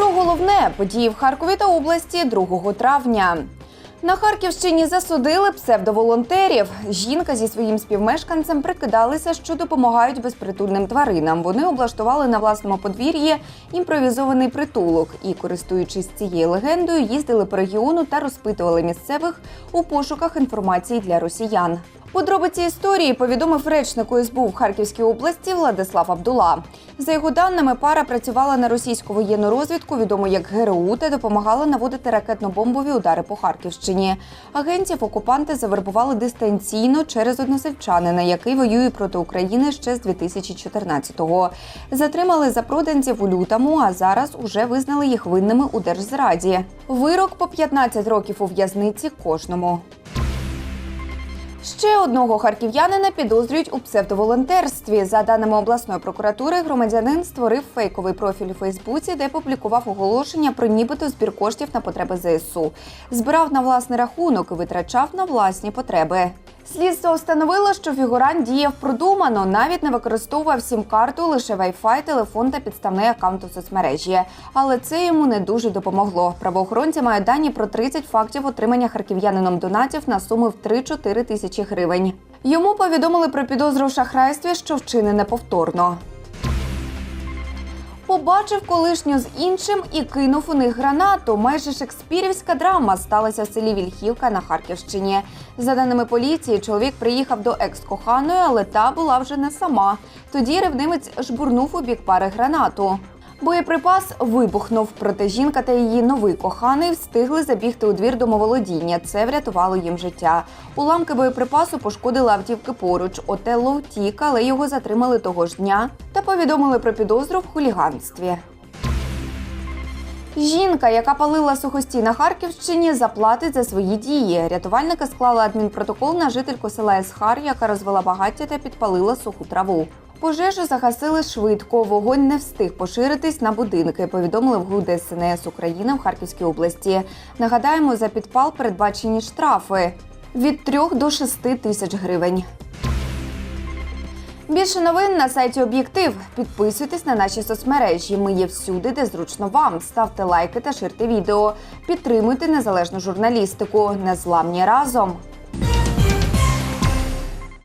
Про головне події в Харкові та області 2 травня. На Харківщині засудили псевдоволонтерів. Жінка зі своїм співмешканцем прикидалися, що допомагають безпритульним тваринам. Вони облаштували на власному подвір'ї імпровізований притулок і, користуючись цією легендою, їздили по регіону та розпитували місцевих у пошуках інформації для росіян. Подробиці історії повідомив речнику СБУ в Харківській області Владислав Абдула. За його даними, пара працювала на російську воєнну розвідку, відому як ГРУ, та допомагала наводити ракетно-бомбові удари по Харківщині. Агентів окупанти завербували дистанційно через односельчанина, який воює проти України ще з 2014-го. Затримали запроданців у лютому, а зараз уже визнали їх винними у держзраді. Вирок по 15 років у в'язниці кожному. Ще одного харків'янина підозрюють у псевдоволонтерстві. За даними обласної прокуратури, громадянин створив фейковий профіль у Фейсбуці, де публікував оголошення про нібито збір коштів на потреби ЗСУ. Збирав на власний рахунок і витрачав на власні потреби. Слідство встановило, що фігурант діяв продумано, навіть не використовував сім-карту, лише Wi-Fi, телефон та підставний аккаунт у соцмережі. Але це йому не дуже допомогло. Правоохоронці мають дані про 30 фактів отримання харків'янином донатів на суми в 3-4 тисячі гривень. Йому повідомили про підозру в шахрайстві, що вчинене повторно. Побачив колишню з іншим і кинув у них гранату. Майже шекспірівська драма сталася в селі Вільхівка на Харківщині. За даними поліції, чоловік приїхав до екс-коханої, але та була вже не сама. Тоді ревнивець жбурнув у бік пари гранату. Боєприпас вибухнув, проте жінка та її новий коханий встигли забігти у двір домоволодіння. Це врятувало їм життя. Уламки боєприпасу пошкодили автівки поруч. Отелло втік, але його затримали того ж дня та повідомили про підозру в хуліганстві. Жінка, яка палила сухостій на Харківщині, заплатить за свої дії. Рятувальники склали адмінпротокол на жительку села Есхар, яка розвела багаття та підпалила суху траву. Пожежу загасили швидко. Вогонь не встиг поширитись на будинки. Повідомили в ГУ ДСНС України в Харківській області. Нагадаємо, за підпал передбачені штрафи від 3 до 6 тисяч гривень. Більше новин на сайті Об'єктив. Підписуйтесь на наші соцмережі. Ми є всюди, де зручно вам. Ставте лайки та ширте відео. Підтримуйте незалежну журналістику. Незламні разом.